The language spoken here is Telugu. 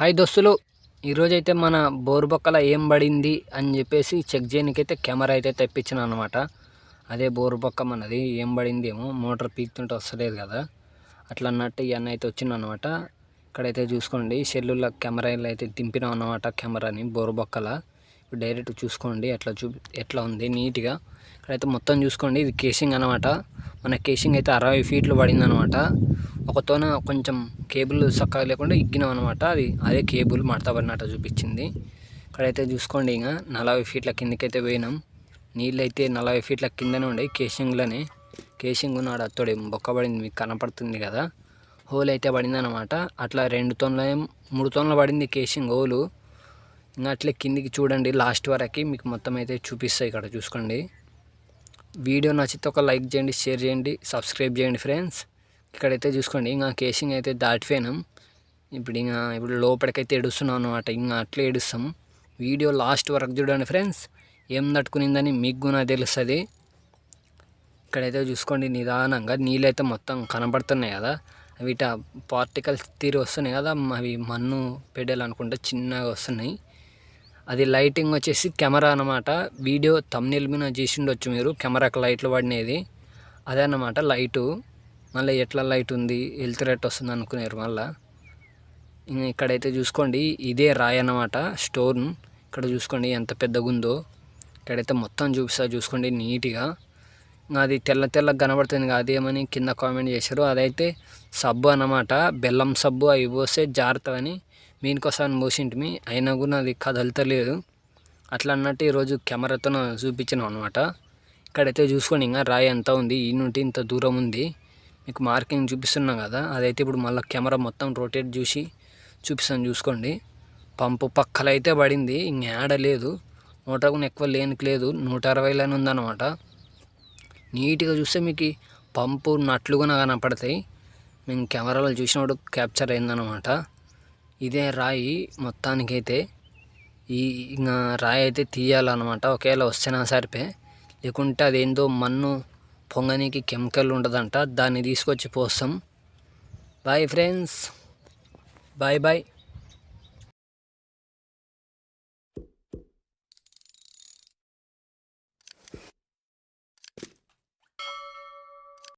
హాయ్ దోస్తులు ఈరోజైతే మన బోరుబొక్కల ఏం పడింది అని చెప్పేసి చెక్ చేయడానికైతే కెమెరా అయితే తెప్పించిన అనమాట అదే బోరుబొక్క మనది ఏం పడింది ఏమో మోటార్ పీక్తుంటే వస్తలేదు కదా. అట్లా అన్నట్టు ఇవన్నీ అయితే వచ్చిందనమాట ఇక్కడైతే చూసుకోండి షెల్లుల కెమెరాలు అయితే దింపినాం అనమాట కెమెరాని బోరుబొక్కల ఇప్పుడు డైరెక్ట్ చూసుకోండి ఎట్లా చూ ఎట్లా ఉంది నీట్గా. ఇక్కడైతే మొత్తం చూసుకోండి ఇది కేసింగ్ అనమాట మన కేసింగ్ అయితే అరవై ఫీట్లు పడింది అనమాట ఒకతోన కొంచెం కేబుల్ చక్కగా లేకుండా ఇగ్గినాం అనమాట అది అదే కేబుల్ మడత పడినట్టు చూపించింది. ఇక్కడైతే చూసుకోండి ఇంకా నలభై ఫీట్ల కిందకైతే పోయినాం. నీళ్ళు అయితే నలభై ఫీట్ల కిందనే ఉండే కేసింగ్లోనే కేసింగ్ ఉన్నాడు అత్తోడి బొక్కబడింది మీకు కనపడుతుంది కదా. హోల్ అయితే పడింది అనమాట అట్లా రెండు తొనల మూడు తొనలు పడింది కేసింగ్ హోలు. ఇంకా అట్లే కిందికి చూడండి లాస్ట్ వరకు మీకు మొత్తం అయితే చూపిస్తాయి ఇక్కడ చూసుకోండి. వీడియో నచ్చితే ఒక లైక్ చేయండి షేర్ చేయండి సబ్స్క్రైబ్ చేయండి ఫ్రెండ్స్. ఇక్కడైతే చూసుకోండి ఇంకా కేసింగ్ అయితే దాటిపోయినాం. ఇప్పుడు ఇంకా ఇప్పుడు లోపలికైతే ఏడుస్తున్నాం అనమాట ఇంకా అట్లే ఏడుస్తాం. వీడియో లాస్ట్ వరకు చూడండి ఫ్రెండ్స్. ఏం తట్టుకునిందని మీకు కూడా తెలుస్తుంది. ఇక్కడైతే చూసుకోండి నిదానంగా నీళ్ళైతే మొత్తం కనబడుతున్నాయి కదా. వీట పార్టికల్స్ తీరి వస్తున్నాయి కదా. అవి మన్ను పెడలు అనుకుంటే చిన్నగా వస్తున్నాయి. అది లైటింగ్ వచ్చేసి కెమెరా అనమాట వీడియో తమ్నెల్ మీద చేసిండొచ్చు మీరు. కెమెరాకి లైట్లు పడినది. అదే అన్నమాట లైటు మళ్ళీ ఎట్లా లైట్ ఉంది వెళ్తురేట్ వస్తుంది అనుకున్నారు మళ్ళీ. ఇక్కడైతే చూసుకోండి ఇదే రాయి అన్నమాట స్టోన్ ఇక్కడ చూసుకోండి ఎంత పెద్దగా ఉందో ఇక్కడైతే మొత్తం చూపిస్తా చూసుకోండి నీట్గా. ఇంకా అది తెల్ల తెల్ల కనబడుతుంది అదేమని కింద కామెంట్ చేశారు. అదైతే సబ్బు అన్నమాట బెల్లం సబ్బు అవి పోస్తే జాగ్రత్తని మీనికోసాన్ని పోసింటిమి అయినా కూడా అది కదలతలేదు. అట్లా అన్నట్టు ఈరోజు కెమెరాతో చూపించినాం అనమాట ఇక్కడైతే చూసుకోండి ఇంకా రాయి ఎంత ఉంది ఈ నుండి ఇంత దూరం ఉంది. మీకు మార్కింగ్ చూపిస్తున్నాం కదా అదైతే ఇప్పుడు మళ్ళీ కెమెరా మొత్తం రొటేట్ చూసి చూపిస్తాను చూసుకోండి. పంపు పక్కలైతే అయితే పడింది ఇంక లేదు. నూట కూడా ఎక్కువ లేనికి లేదు నూట అరవైలోనే ఉందన్నమాట. నీట్గా చూస్తే మీకు పంపు నట్లు కూడా కనపడతాయి. మేము కెమెరాలో చూసినప్పుడు క్యాప్చర్ అయిందనమాట ఇదే రాయి మొత్తానికైతే. ఈ ఇంకా రాయి అయితే తీయాలన్నమాట ఒకవేళ వస్తేనా సరిపే. లేకుంటే అదేందో మన్ను పొంగనీకి కెమికల్ ఉంటుందంట దాన్ని తీసుకొచ్చి పోస్తాం. Bye friends bye bye